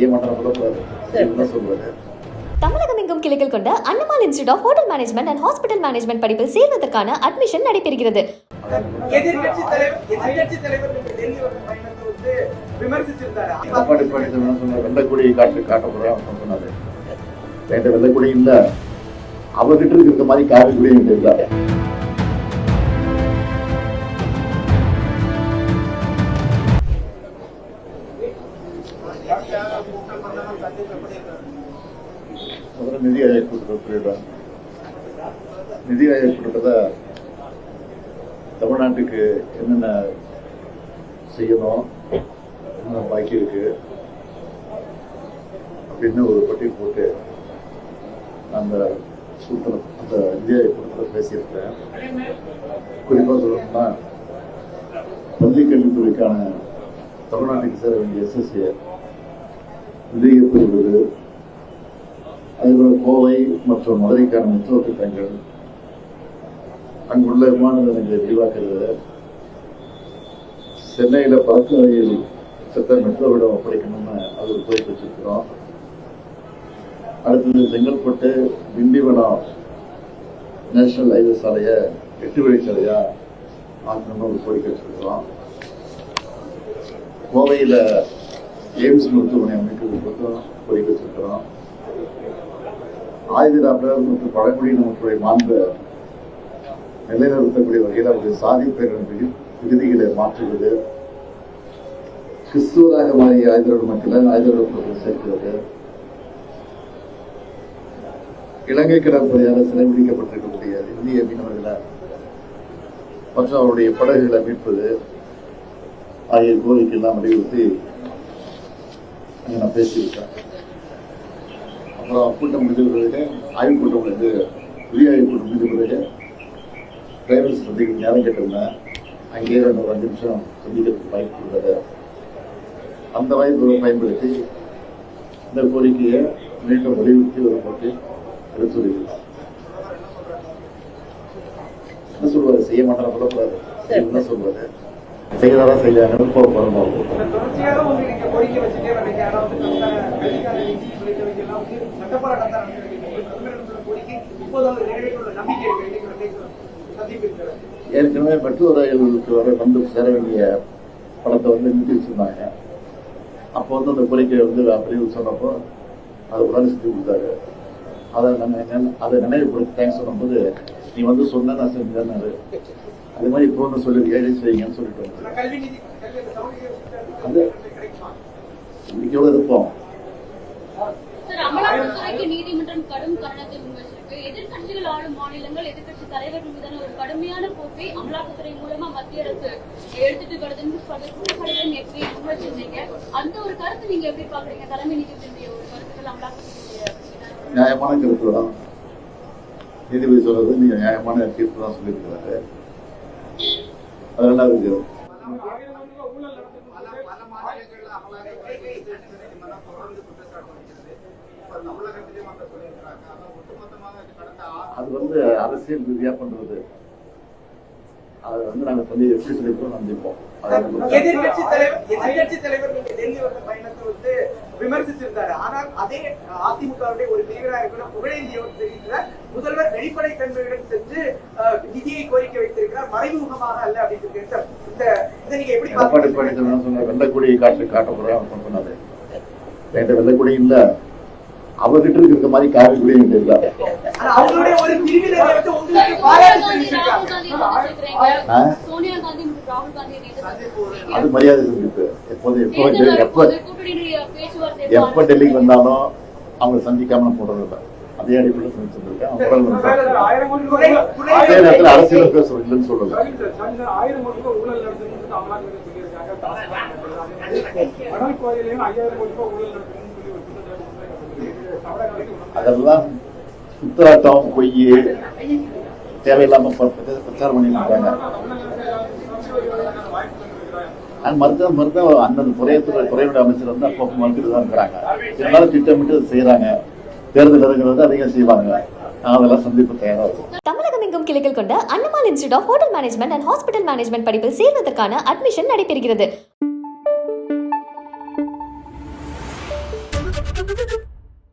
செய்ய மாட்டேன் சொல்லக்கூடாது என்ன சொல்றது? தமிழகம் எங்கும் கிளைகள் கொண்ட Annamal institute of hotel management and hospital management படிப்பில் சேர்வதற்கான அட்மிஷன் நடைபெறுகிறது. வெள்ளக்குடி காட்டு காட்ட அப்படின்னு சொன்னாரு. என்கிட்ட வெள்ளக்குடி இல்ல. அவர்கிட்ட இருக்கிற மாதிரி காவி குடி நிதி ஆயோக் கூட்டத்தில் சொல்லிடுறேன் நிதி ஆயோக் கூட்டத்தை தமிழ்நாட்டுக்கு என்னென்ன செய்யணும் என்னென்ன பாக்கி இருக்கு அப்படின்னு ஒரு பட்டியல் போட்டு அந்த சூத்திரம் அந்த நிதி ஆயோக் கூட்டத்தில் பேசியிருக்கிறேன் குறிப்பாக சொல்லணும்னா பள்ளி கல்வித்துறைக்கான தமிழ்நாட்டுக்கு சேர வேண்டிய எஸ்எஸ்ஏ விலையேற்பு விருது அதேபோல கோவை மற்றும் மதுரைக்கான மெட்ரோ திட்டங்கள் அங்குள்ள விமான நிலையங்களை விரிவாக்குறது சென்னையில் பறக்கும் வகையில் திட்ட மெட்ரோவிடம் ஒப்படைக்கணும்னு அது ஒரு கோரிக்கை வச்சிருக்கிறோம். அடுத்தது செங்கல்பட்டு திண்டிவனம் நேஷனல் ஹைவே சாலையை எட்டு வழிச்சாலையா ஆக்கணும்னு ஒரு கோரிக்கை வச்சிருக்கிறோம். கோவையில் எய்ம்ஸ் மருத்துவமனை அமைக்கிறதுக்கு கோரிக்கை வச்சிருக்கிறோம். ஆயுதராமர் மற்றும் பழங்குடியின மக்களை மாண்ப நிலைநிறுத்தக்கூடிய வகையில் அவருடைய சாதி பேரணிகளில் விதிகளை மாற்றுவது கிறிஸ்துவராக மாறிய ஆயுதரோடு மக்களை ஆயுதரோடு சேர்க்கிறது. இலங்கை கடற்படையால் சிறைபிடிக்கப்பட்டிருக்கக்கூடிய இந்திய மீனவர்களை மற்றும் அவருடைய படகுகளை மீட்பது ஆகிய கோரிக்கையெல்லாம் வலியுறுத்தி அங்கே நான் பேசியிருக்கேன் கூட்டம் பிறகு ஆய்வு கூட்டம் முடிஞ்சு புதிய ஆய்வு கூட்டம் முடிஞ்ச பிறகு டிரைவர்ஸ் சந்திக்க நேரம் கேட்டிருந்தேன் அங்கேயே ஒரு அஞ்சு நிமிஷம் சந்திக்கிறதுக்கு வாய்ப்பு கொடுத்தது. அந்த வாய்ப்பை பயன்படுத்தி இந்த கோரிக்கையை மீண்டும் வலியுறுத்தி ஒரு போட்டு எடுத்து சொல்லியிருக்கோம் என்ன சொல்வது செய்ய மாட்டேன் சொல்லக்கூடாது என்ன சொல்வது வந்து சந்திப்பு இருக்கிறது ஏற்கனவே ரயிலுக்கு வர வந்து சேர வேண்டிய பணத்தை வந்து நிறுத்தி வச்சிருந்தாங்க. அப்போ வந்து அந்த கோரிக்கையை வந்து அப்படி சொன்னப்போ அதை உடனே செஞ்சு கொடுத்தாரு. அதை நம்ம அதை நினைவுபடுத்தி தேங்க்ஸ் சொல்லும்போது நீ வந்து சொன்ன நான் செஞ்சேன்னாரு அதே. மாதிரி இப்போ வந்து சொல்லி ஏழை செய்யுங்கன்னு சொல்லிட்டு அது எவ்வளோ இருப்போம். நீதிமன்றம் கடும் கண்டனத்தை முன்வச்சிருக்கு எதிர்க்கட்சிகள் ஆளும் மாநிலங்கள் எதிர்க்கட்சி தலைவர்கள் மீதான ஒரு கடுமையான போக்கை அமலாக்கத்துறை மூலமா மத்திய அரசு எடுத்துட்டு வருதுன்னு குற்றச்சாட்டுகளை நேற்று முன்வச்சிருந்தீங்க அந்த ஒரு கருத்து நீங்க எப்படி பாக்குறீங்க தலைமை நீதிபதியுடைய ஒரு கருத்துக்கள் அமலாக்கத்துறை நியாயமான கருத்து தான். நீதிபதி சொல்றது நீங்க நியாயமான தீர்ப்பு தான் சொல்லியிருக்கிறாரு. அதெல்லாம் இருக்கு. அது வந்து அரசியல் ரீதியா பண்றது. அது வந்து நாங்க சொல்லி எப்படி சொல்லிப்போம் நம்பிப்போம் வந்து- எதிர்கட்சி தலைவர் எதிர்கட்சி தலைவர் நீங்க டெல்லி வந்த பயணத்தை வந்து விமர்சிச்சிருந்தாரு. ஆனால் அதே அதிமுகவுடைய ஒரு தீவிர கூட புகழேந்தியவர் தெரிவிக்கிறார் முதல்வர் வெளிப்படை தன்மையுடன் சென்று நிதியை கோரிக்கை வைத்திருக்கிறார். மறைமுகமாக அல்ல அப்படின்னு. இந்த இதை நீங்க எப்படி எடப்பாடி பழனிசாமி சொன்ன வெள்ளக்குடி காட்டு காட்ட அப்படின்னு சொன்னாரு. என்கிட்ட வெள்ளக்குடி இல்ல. அவர்கிட்ட இருக்கிற மாதிரி காவி குடி என்கிட்ட இல்ல அவங்களுடைய ஒரு பிரிவினரை வந்து உங்களுக்கு பாராட்டு தெரிவிச்சிருக்காங்க? சோனியா காந்தி ராகுல் காந்தி. அது மரியாதை செஞ்சுட்டு எப்போது எப்போ எப்போ எப்ப டெல்லிக்கு வந்தாலும் அவங்க சந்திக்காம போடுறது இல்லை. அதே அடிப்படையில் சந்திச்சிருக்கேன் அதே நேரத்தில் அரசியல் பேசுறது இல்லைன்னு சொல்லல. அதெல்லாம் குத்தராட்டம் பொய் தேவையில்லாம பிரச்சாரம் பண்ணிட்டு இருக்காங்க அது மருத்துவ மருத்துவ அந்தந்த துறையத்துறை துறையுடைய அமைச்சர் வந்து அப்போ மறுத்துட்டு தான் இருக்கிறாங்க. இருந்தாலும் திட்டமிட்டு செய்யறாங்க தேர்தல் இருக்கிறது அதிகம் செய்வாங்க. அதெல்லாம் சந்திப்பு தயாரா இருக்கும். தமிழகம் எங்கும் கிளைகள் கொண்ட Annamal institute of hotel management and hospital management படிப்பில் சேர்வதற்கான அட்மிஷன் நடைபெறுகிறது.